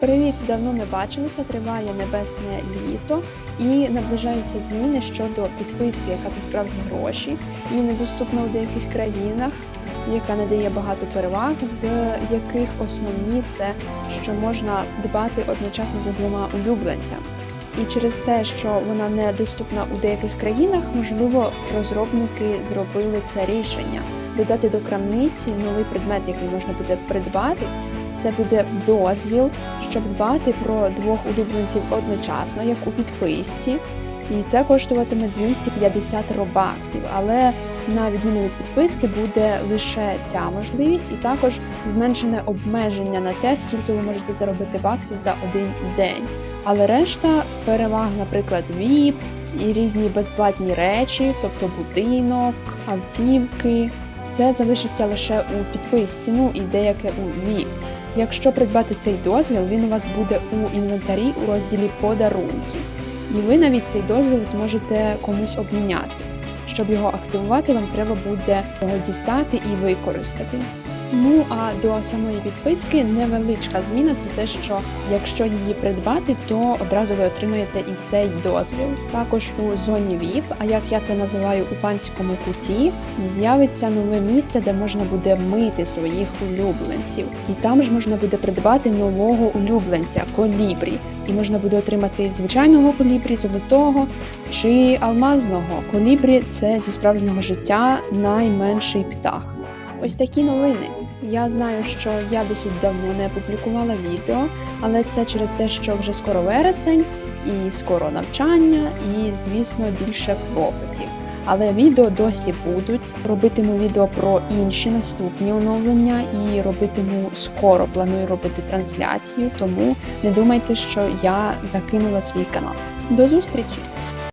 Привіт, давно не бачилися. Триває небесне літо і наближаються зміни щодо підписки, яка за справжні гроші, і недоступна у деяких країнах, яка надає багато переваг, з яких основні це що можна дбати одночасно за двома улюбленцями. І через те, що вона недоступна у деяких країнах, можливо, розробники зробили це рішення додати до крамниці новий предмет, який можна буде придбати. Це буде дозвіл, щоб дбати про двох улюбленців одночасно, як у підписці. І це коштуватиме 250 робаксів. Але на відміну від підписки буде лише ця можливість, і також зменшене обмеження на те, скільки ви можете заробити баксів за один день. Але решта переваг, наприклад, VIP і різні безплатні речі, тобто будинок, автівки. Це залишиться лише у підписці, ну і деяке у VIP. Якщо придбати цей дозвіл, він у вас буде у інвентарі у розділі подарунки. І ви навіть цей дозвіл зможете комусь обміняти. Щоб його активувати, вам треба буде його дістати і використати. Ну а до самої підписки невеличка зміна це те, що якщо її придбати, то одразу ви отримаєте і цей дозвіл. Також у зоні VIP, а як я це називаю у панському куті, з'явиться нове місце, де можна буде мити своїх улюбленців. І там ж можна буде придбати нового улюбленця колібрі. І можна буде отримати звичайного колібрі, золотого чи алмазного. Колібрі це зі справжнього життя найменший птах. Ось такі новини. Я знаю, що я досить давно не публікувала відео, але це через те, що вже скоро вересень і скоро навчання, і, звісно, більше клопотів. Але відео досі будуть. Робитиму відео про інші наступні оновлення і робитиму скоро. Планую робити трансляцію, тому не думайте, що я закинула свій канал. До зустрічі!